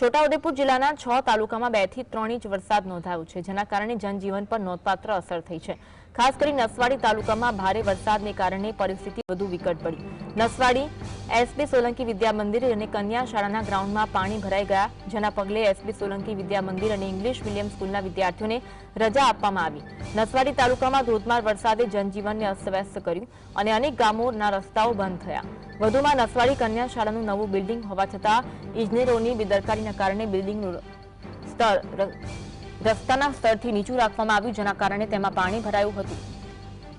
છોટાઉદેપુર જિલ્લાના છ તાલુકામાં બેથી ત્રણ ઇંચ વરસાદ નોંધાયો છે, જેના કારણે જનજીવન પર નોંધપાત્ર અસર થઈ છે. ખાસ કરી નસવાડી તાલુકામાં ભારે વરસાદને કારણે પરિસ્થિતિ વધુ વિકટ પડી. નસવાડી એસબી સોલંકી વિદ્યા મંદિર અને કન્યા શાળાના ગ્રાઉન્ડમાં પાણી ભરાઈ ગયા, જેના પગલે એસબી સોલંકી વિદ્યા મંદિર અને ઇંગ્લિશ મીડિયમ સ્કૂલના વિદ્યાર્થીઓને રજા આપવામાં આવી. નસવાડી તાલુકામાં ધોધમાર વરસાદે જનજીવનને અસ્તવ્યસ્ત કર્યું અને અનેક ગામોના રસ્તાઓ બંધ થયા. વધુમાં નસવાડી કન્યા શાળાનું નવું બિલ્ડિંગ હોવા છતાં, ઇજનેરોની બેદરકારીના કારણે બિલ્ડિંગનું સ્તર, રસ્તાના સ્તરથી નીચું રાખવામાં આવ્યું, જેના કારણે તેમાં પાણી ભરાયું હતું.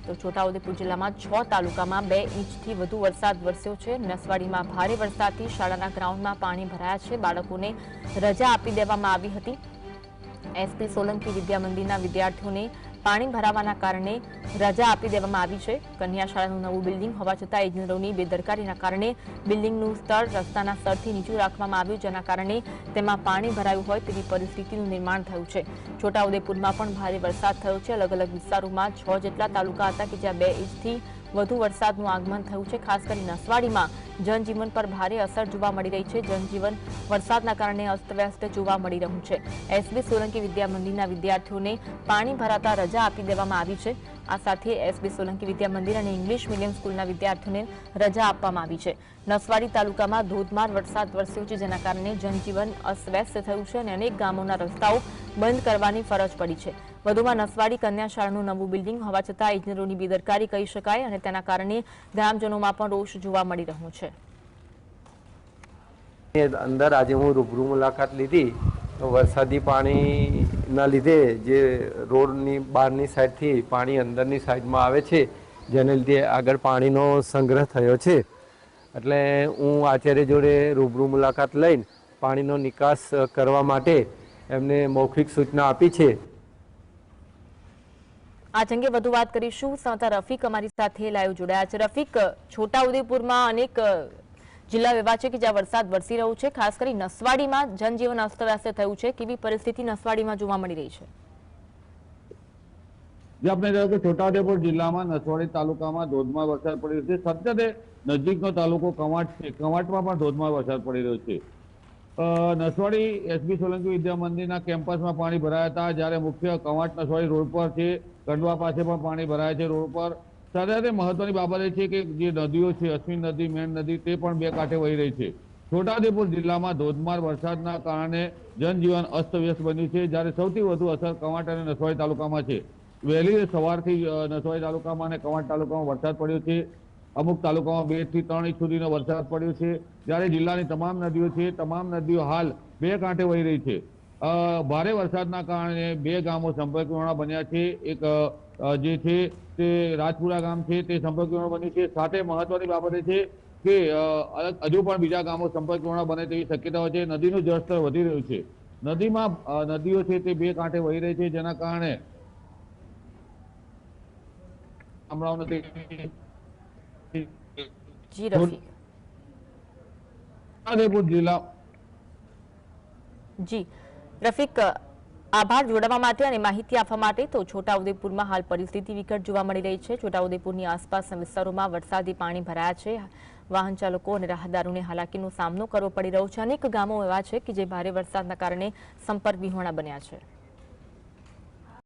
તો છોટાઉદેપુર જિલ્લામાં છ તાલુકામાં બે ઇંચથી વધુ વરસાદ વરસ્યો છે. નસવાડીમાં ભારે વરસાદથી શાળાના ગ્રાઉન્ડમાં પાણી ભરાયા છે. બાળકોને રજા આપી દેવામાં આવી હતી. એસપી સોલંકી વિદ્યા મંદિરના વિદ્યાર્થીઓને પાણી ભરાવાના કારણે રજા આપી દેવામાં આવી છે. કન્યાશાળાનું નવું બિલ્ડિંગ હોવા છતાં ઇજનેરોની બેદરકારીના કારણે બિલ્ડિંગનું સ્તર રસ્તાના સ્તરથી નીચું રાખવામાં આવ્યું, જેના કારણે તેમાં પાણી ભરાયું હોય તેવી પરિસ્થિતિનું નિર્માણ થયું છે. છોટાઉદેપુરમાં પણ ભારે વરસાદ થયો છે. અલગ અલગ વિસ્તારોમાં છ જેટલા તાલુકા હતા કે જ્યાં બે ઇંચથી વધુ વરસાદનું આગમન થયું છે, ખાસ કરી નસવાડીમાં. જનજીવન પર ભારે અસર જોવા મળી રહી છે. જનજીવન વરસાદના કારણે અસ્તવ્યસ્ત જોવા મળી રહ્યું છે. એસબી સોલંકી વિદ્યા મંદિરના વિદ્યાર્થીઓને પાણી ભરાતા રજા આપી દેવામાં આવી છે. આ સાથે એસબી સોલંકી વિદ્યા મંદિર અને ઇંગ્લિશ મીડિયમ સ્કૂલના વિદ્યાર્થીઓને રજા આપવામાં આવી છે. નસવાડી તાલુકામાં ધોધમાર વરસાદ વરસ્યો છે, જેના કારણે જનજીવન અસ્તવ્યસ્ત થયું છે અને અનેક ગામોના રસ્તાઓ બંધ કરવાની ફરજ પડી છે. વધુમાં નસવાડી કન્યા શાળાનું નવું બિલ્ડિંગ હોવા છતાં ઇજનેરોની બેદરકારી કહી શકાય અને તેના કારણે ગ્રામજનોમાં પણ રોષ જોવા મળી રહ્યો છે. અંદર આજે હું રૂબરૂ મુલાકાત લીધી તો વરસાદી પાણીના લીધે જે રોડની બહારની સાઈડથી પાણી અંદરની સાઈડમાં આવે છે, જેને લીધે આગળ પાણીનો સંગ્રહ થયો છે. એટલે હું આચાર્ય જોડે રૂબરૂ મુલાકાત લઈને પાણીનો નિકાસ કરવા માટે એમને મૌખિક સૂચના આપી છે. આ અંગે વધુ વાત કરીશું. સંવાદદાતા રફીક અમારી સાથે લાઈવ જોડાયા છે. રફીક, છોટાઉદેપુરમાં અનેક જિલ્લા એવા છે કે જ્યાં વરસાદ વરસી રહ્યો છે. ખાસ કરી નસવાડીમાં જનજીવન અસ્તવ્યસ્ત થયું છે. કેવી પરિસ્થિતિ નસવાડીમાં જોવા મળી રહી છે? જે આપણે કહ્યું કે છોટાઉદેપુર જિલ્લામાં નસવાડી તાલુકામાં ધોધમાર વરસાદ પડી રહ્યો છે. સત્યતે નજીકનો તાલુકો કવાંટ છે. કવાંટમાં પણ ધોધમાર વરસાદ પડી રહ્યો છે. નસવાડી એસબી સોલંકી વિદ્યા મંદિરના કેમ્પસમાં પાણી ભરાયા હતા. જ્યારે મુખ્ય કવાંટ નસવાડી રોડ પર છે કંડવા પાસે પણ પાણી ભરાયા છે રોડ પર. સાથે સાથે મહત્વની બાબત એ છે કે જે નદીઓ છે, અશ્વિન નદી, મેન નદી, તે પણ બે કાંઠે વહી રહી છે. છોટાઉદેપુર જિલ્લામાં ધોધમાર વરસાદના કારણે જનજીવન અસ્તવ્યસ્ત બન્યું છે. જ્યારે સૌથી વધુ અસર કવાંટ અને નસવાડી તાલુકામાં છે. વહેલી સવારથી નસવાડી તાલુકામાં અને કવાંટ તાલુકામાં વરસાદ પડ્યો છે. અમુક તાલુકામાં બેથી ત્રણ ઇંચ સુધીનો વરસાદ પડ્યો છે. જ્યારે જિલ્લાની તમામ નદીઓ છે, તમામ નદીઓ હાલ બે કાંઠે વહી રહી છે. ભારે વરસાદના કારણે બે ગામો સંપર્કવિહોણા બન્યા છે. એક જે છે તે રાજપુરા ગામ છે, તે સંપર્કવિહોણા બન્યું છે. સાથે મહત્વની બાબત એ છે કે હજુ પણ બીજા ગામો સંપર્ક વિહોણા બને તેવી શક્યતાઓ છે. નદીનું જળસ્તર વધી રહ્યું છે. નદીમાં નદીઓ છે તે બે કાંઠે વહી રહી છે, જેના કારણે ગામડાઓ જી રફીક છોટાઉદેપુર જિલ્લા જી. રફીક આભાર જોડાવા માટે અને માહિતી આપવા માટે. તો છોટાઉદેપુરમાં હાલ પરિસ્થિતિ વિકટ જોવા મળી રહી છે. છોટાઉદેપુરની આસપાસના વિસ્તારોમાં વરસાદી પાણી ભરાયા છે. વાહન ચાલકો અને રાહદારોને હાલાકીનો સામનો કરવો પડી રહ્યો છે. અનેક ગામો એવા છે કે જે ભારે વરસાદના કારણે સંપર્ક વિહોણા બન્યા છે.